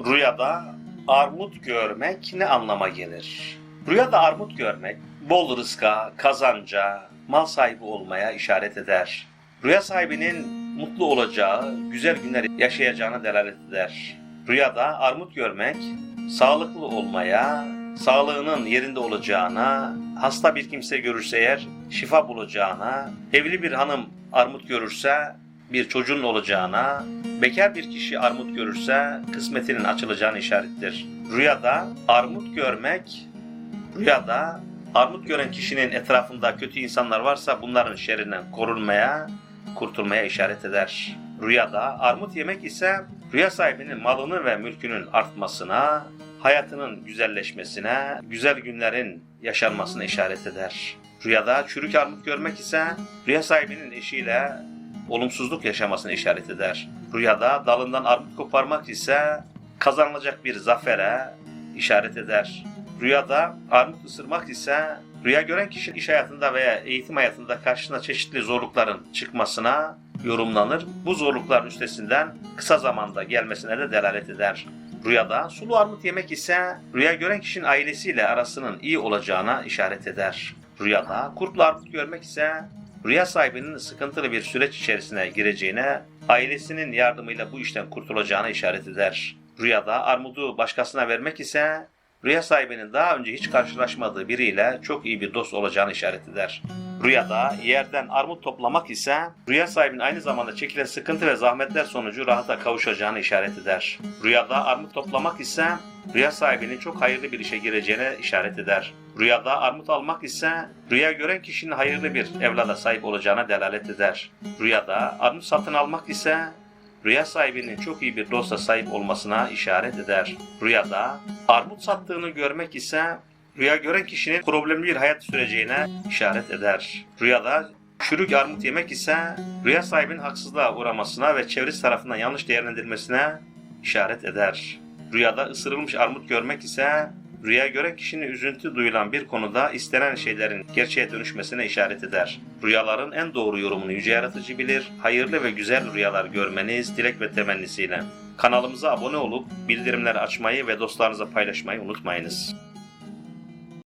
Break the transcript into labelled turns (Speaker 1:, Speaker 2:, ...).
Speaker 1: Rüyada armut görmek ne anlama gelir? Rüyada armut görmek bol rızka, kazanca, mal sahibi olmaya işaret eder. Rüya sahibinin mutlu olacağı, güzel günler yaşayacağına delalet eder. Rüyada armut görmek sağlıklı olmaya, sağlığının yerinde olacağına, hasta bir kimse görürse eğer şifa bulacağına, evli bir hanım armut görürse bir çocuğun olacağına, bekar bir kişi armut görürse kısmetinin açılacağını işarettir. Rüyada armut görmek, rüyada armut gören kişinin etrafında kötü insanlar varsa bunların şerrinden korunmaya, kurtulmaya işaret eder. Rüyada armut yemek ise rüya sahibinin malının ve mülkünün artmasına, hayatının güzelleşmesine, güzel günlerin yaşanmasına işaret eder. Rüyada çürük armut görmek ise rüya sahibinin eşiyle olumsuzluk yaşamasına işaret eder. Rüyada dalından armut koparmak ise kazanılacak bir zafere işaret eder. Rüyada armut ısırmak ise rüya gören kişinin iş hayatında veya eğitim hayatında karşısına çeşitli zorlukların çıkmasına yorumlanır. Bu zorlukların üstesinden kısa zamanda gelmesine de delalet eder. Rüyada sulu armut yemek ise rüya gören kişinin ailesiyle arasının iyi olacağına işaret eder. Rüyada kurtlu armut görmek ise rüya sahibinin sıkıntılı bir süreç içerisine gireceğine, ailesinin yardımıyla bu işten kurtulacağına işaret eder. Rüyada armudu başkasına vermek ise rüya sahibinin daha önce hiç karşılaşmadığı biriyle çok iyi bir dost olacağını işaret eder. Rüyada yerden armut toplamak ise rüya sahibinin aynı zamanda çekilen sıkıntı ve zahmetler sonucu rahata kavuşacağını işaret eder. Rüyada armut toplamak ise rüya sahibinin çok hayırlı bir işe gireceğine işaret eder. Rüyada armut almak ise rüya gören kişinin hayırlı bir evlada sahip olacağına delalet eder. Rüyada armut satın almak ise rüya sahibinin çok iyi bir dosta sahip olmasına işaret eder. Rüyada armut sattığını görmek ise rüya gören kişinin problemli bir hayat süreceğine işaret eder. Rüyada çürük armut yemek ise rüya sahibinin haksızlığa uğramasına ve çevresi tarafından yanlış değerlendirilmesine işaret eder. Rüyada ısırılmış armut görmek ise rüya gören kişinin üzüntü duyulan bir konuda istenen şeylerin gerçeğe dönüşmesine işaret eder. Rüyaların en doğru yorumunu yüce yaratıcı bilir. Hayırlı ve güzel rüyalar görmeniz dilek ve temennisiyle. Kanalımıza abone olup bildirimleri açmayı ve dostlarınıza paylaşmayı unutmayınız.